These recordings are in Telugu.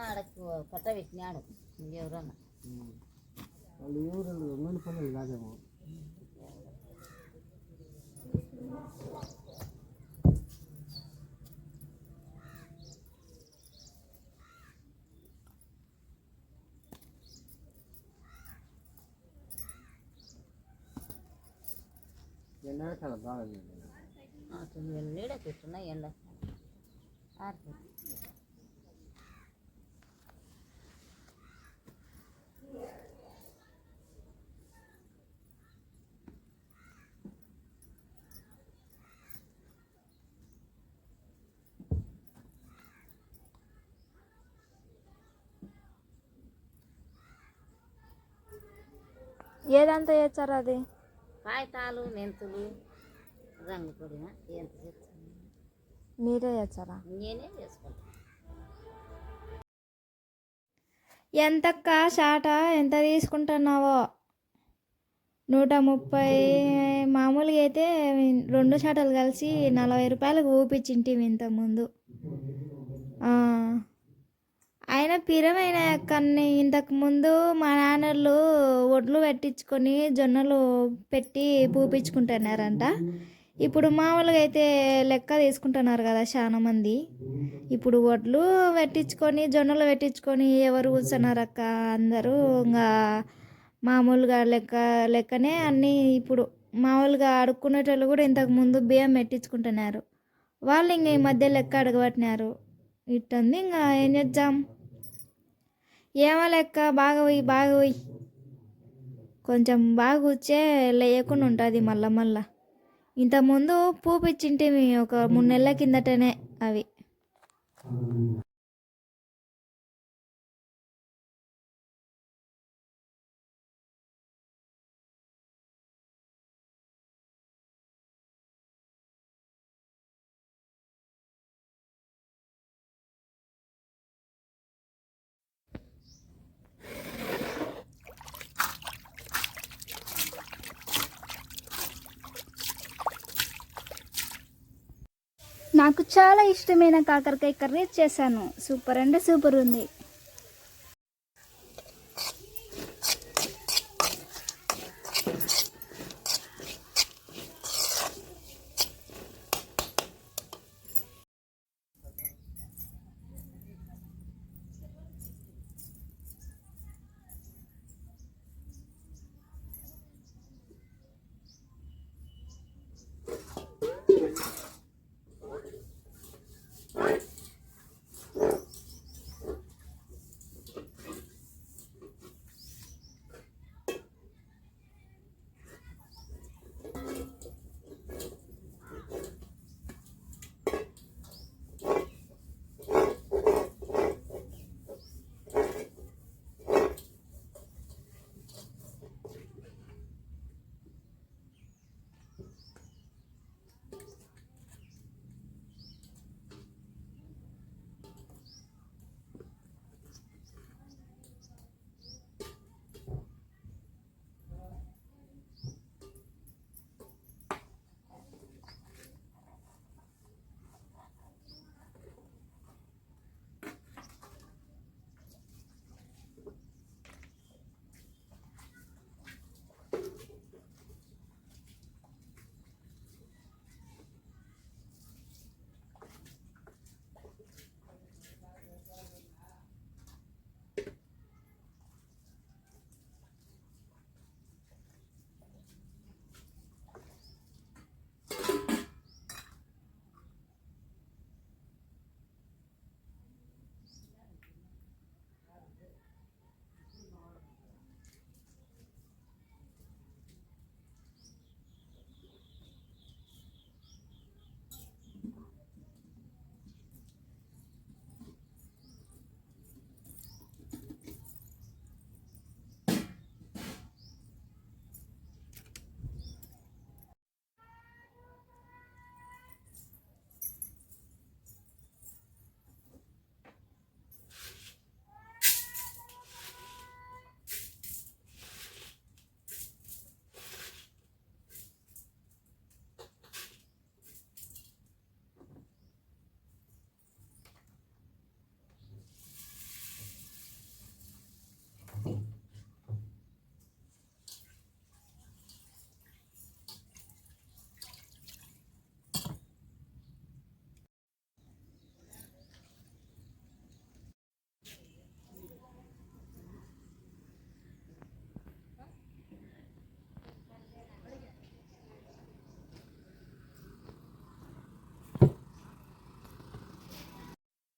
ఆడకు కట్ట పెట్టినాడు ఎవరన్నా వాళ్ళు ఎవరు రెండు పనులు కాదేమో. ఎండాకాలం బాగా నీడ పెట్టున్నా ఎండ. ఆరిపోతుంది ఏదంతా చేస్తారు అది? కాగితాలు మెంతులు రంగు పొడిన ఎంత చేస్తాను? మీరే చేస్తారా? నేనే చేసుకుంటాను ఎంతక్క షాట? ఎంత తీసుకుంటున్నావో? నూట ముప్పై మామూలుగా అయితే రెండు షాటలు కలిసి నలభై రూపాయలకు ఊపించింటివి ఇంతకుముందు ఆయన అయినా పిరమైన కన్ని ఇంతకు ముందు మా నాన్నలు ఒడ్లు పెట్టించుకొని జొన్నలు పెట్టి పూపించుకుంటున్నారంట. ఇప్పుడు మామూలుగా అయితే లెక్క తీసుకుంటున్నారు కదా చాలా మంది. ఇప్పుడు వడ్లు పెట్టించుకొని జొన్నలు పెట్టించుకొని ఎవరు కూర్చున్నారు అక్క? అందరూ ఇంకా మామూలుగా లెక్క లెక్కనే అన్నీ ఇప్పుడు మామూలుగా అడుక్కునేటోళ్ళు కూడా ఇంతకు ముందు బియ్యం పెట్టించుకుంటున్నారు. వాళ్ళు ఇంక ఈ మధ్య లెక్క అడగబట్టినారు. ఇట్టుంది ఇంకా ఏం చేద్దాం? ఏమో లెక్క బాగా పోయి బాగా పోయి కొంచెం బాగా కూర్చే లేయకుండా ఉంటుంది మళ్ళా మళ్ళా. ఇంతకుముందు పూపిచ్చింటివి ఒక మూడు నెలల కిందటనే అవి. నాకు చాలా ఇష్టమైన కాకరకాయ కర్రీ చేశాను. సూపర్ అంటే సూపర్ ఉంది.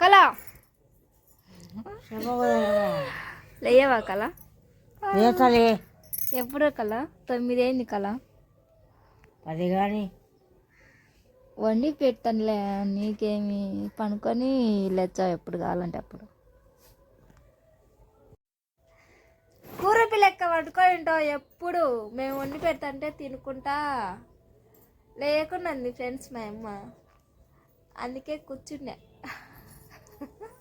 కళ. లేయవా కళ? ఎప్పుడు కళ? తొమ్మిదేంది కళ? అది కానీ వండి పెట్టనులే నీకేమి? పనుకొని లేచా ఎప్పుడు కావాలంటే అప్పుడు. కూర పిల్లెక్క పట్టుకొని ఉంటావు ఎప్పుడు? మేము వండి పెడతాంటే తినుకుంటా. లేకుండా ఫ్రెండ్స్ మా అమ్మ. అందుకే కూర్చుండే బరవల్ల మీద ఆ?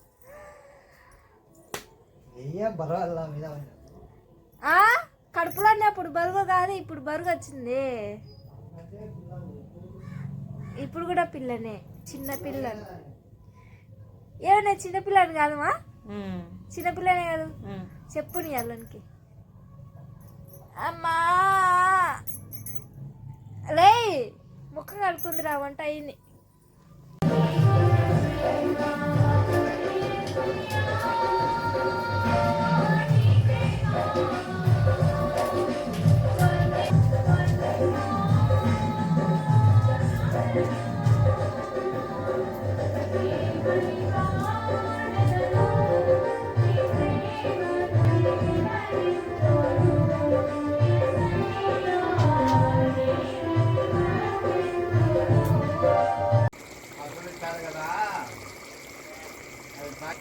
కడుపులో ఉన్నప్పుడు బరువు కాదు ఇప్పుడు బరువు వచ్చింది. ఇప్పుడు కూడా పిల్లనే చిన్న పిల్లని ఏమన్నా చిన్న పిల్లని కాదమ్మా చిన్న పిల్లనే కాదు. చెప్పు నీ అల్లనికి. అమ్మా! లే ముఖం కడుకుందిరా వంట అయింది.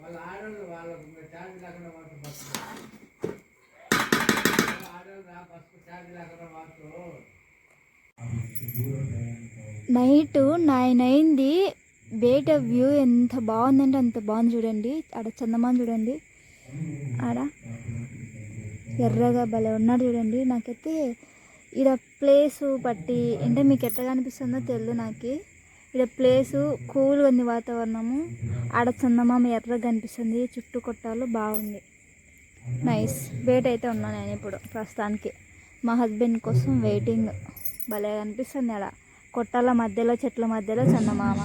వాళ్ళ ఆడవాళ్ళు వాళ్ళకు ఛార్జ్ లేకుండా వాడుతూ బస్సు ఆడవాళ్ళు ఆ బస్సు ఛార్జ్ లేకుండా వాడుతూ నైట్ నైన్ అయింది. బయట వ్యూ ఎంత బాగుందంటే అంత బాగుంది చూడండి. ఆడ చందమామ చూడండి. ఆడ ఎర్రగా భలే ఉన్నాడు చూడండి. నాకైతే ఈడ ప్లేసు పట్టి అంటే మీకు ఎట్లా కనిపిస్తుందో తెలియదు నాకు. ఈడ ప్లేసు కూల్గా ఉంది వాతావరణము. ఆడ చందమామ ఎర్రగా కనిపిస్తుంది. చుట్టూ కొట్టాలు బాగుంది. నైస్ వెయిట్ అయితే ఉన్నాను నేను ఇప్పుడు ప్రస్తుతానికి. మా హస్బెండ్ కోసం వెయిటింగ్ భలే కనిపిస్తుంది ఆడ. కొట్టాల మధ్యలో చెట్ల మధ్యలో చందమామ.